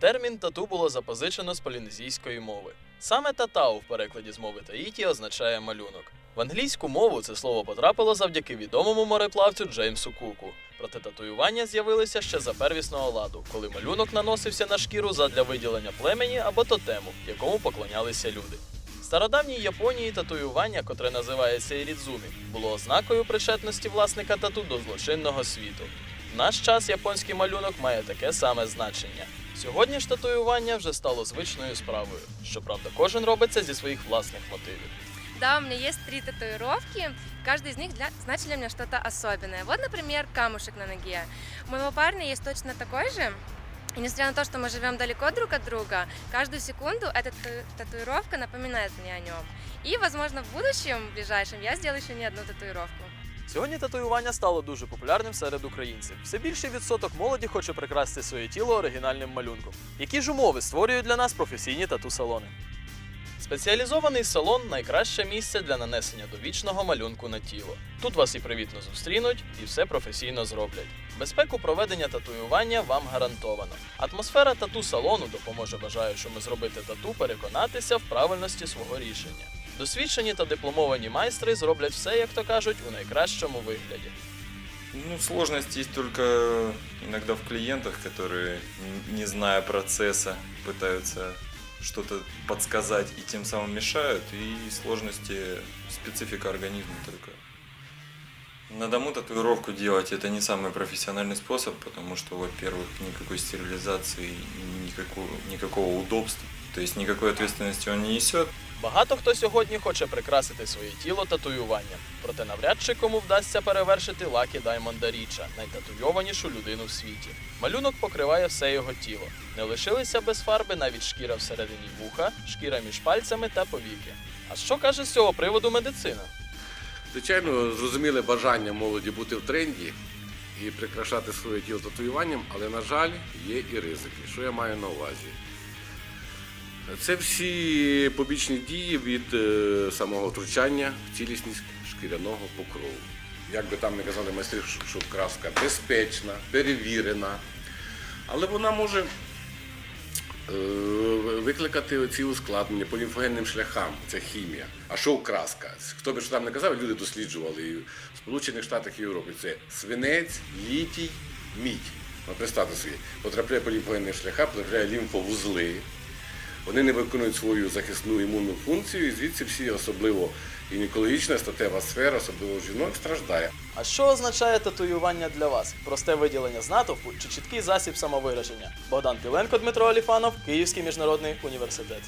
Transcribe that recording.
Термін тату було запозичено з полінезійської мови. Саме татау в перекладі з мови Таїті означає малюнок. В англійську мову це слово потрапило завдяки відомому мореплавцю Джеймсу Куку. Проте татуювання з'явилися ще за первісного ладу, коли малюнок наносився на шкіру задля виділення племені або тотему, якому поклонялися люди. В стародавній Японії татуювання, котре називається ірідзумі, було ознакою причетності власника тату до злочинного світу. В наш час японський малюнок має таке саме значення. Сьогодні ж татуювання вже стало звичною справою. Щоправда, кожен робить це зі своїх власних мотивів. Да, у меня есть три татуировки. Каждый из них для... значит для меня что-то особенное. Вот, например, камушек на ноге. У моего парня есть точно такой же. И несмотря на то, что мы живем далеко друг от друга, каждую секунду эта тату- татуировка напоминает мне о нем. И, возможно, в будущем, в ближайшем, я сделаю еще не одну татуировку. Сьогодні татуювання стало дуже популярним серед українців. Все більший відсоток молоді хоче прикрасити своє тіло оригінальним малюнком. Які ж умови створюють для нас професійні тату-салони? Спеціалізований салон найкраще місце для нанесення довічного малюнку на тіло. Тут вас і привітно зустрінуть, і все професійно зроблять. Безпеку проведення татуювання вам гарантовано. Атмосфера тату-салону допоможе бажаючому зробити тату переконатися в правильності свого рішення. Досвідчені та дипломовані майстри зроблять все, як то кажуть, у найкращому вигляді. Ну, сложность есть только иногда в клиентах, которые, н- не зная процесса, пытаются что-то подсказать и тем самым мешают. И сложности специфика организма только. На дому татуировку делать это не самый профессиональный способ, потому что, во-первых, никакой стерилизации, никакого, никакого удобства, то есть никакой ответственности он не несет. Багато хто сьогодні хоче прикрасити своє тіло татуюванням, проте навряд чи кому вдасться перевершити Лакі Даймонда Річа, найтатуйованішу людину в світі. Малюнок покриває все його тіло. Не лишилися без фарби навіть шкіра всередині вуха, шкіра між пальцями та повіки. А що каже з цього приводу медицина? Звичайно, зрозуміле бажання молоді бути в тренді і прикрашати своє тіло татуюванням, але, на жаль, є і ризики. Що я маю на увазі? Це всі побічні дії від е, самого втручання в цілісність шкіряного покрову. Як би там не казали майстри, що- краска безпечна, перевірена, але вона може викликати ці ускладнення по лімфогенним шляхам, це хімія. А що краска? Хто би що там не казав, люди досліджували і в Сполучених Штатах і Європі. Це свинець, літій, мідь. Представте собі, потрапляє по лімфогенних шляхах, потрапляє лімфовузли. Вони не виконують свою захисну імунну функцію, і звідси всі, особливо гінекологічна статева сфера, особливо жінок, страждає. А що означає татуювання для вас? Просте виділення з натовпу чи чіткий засіб самовираження? Богдан Піленко, Дмитро Аліфанов, Київський міжнародний університет.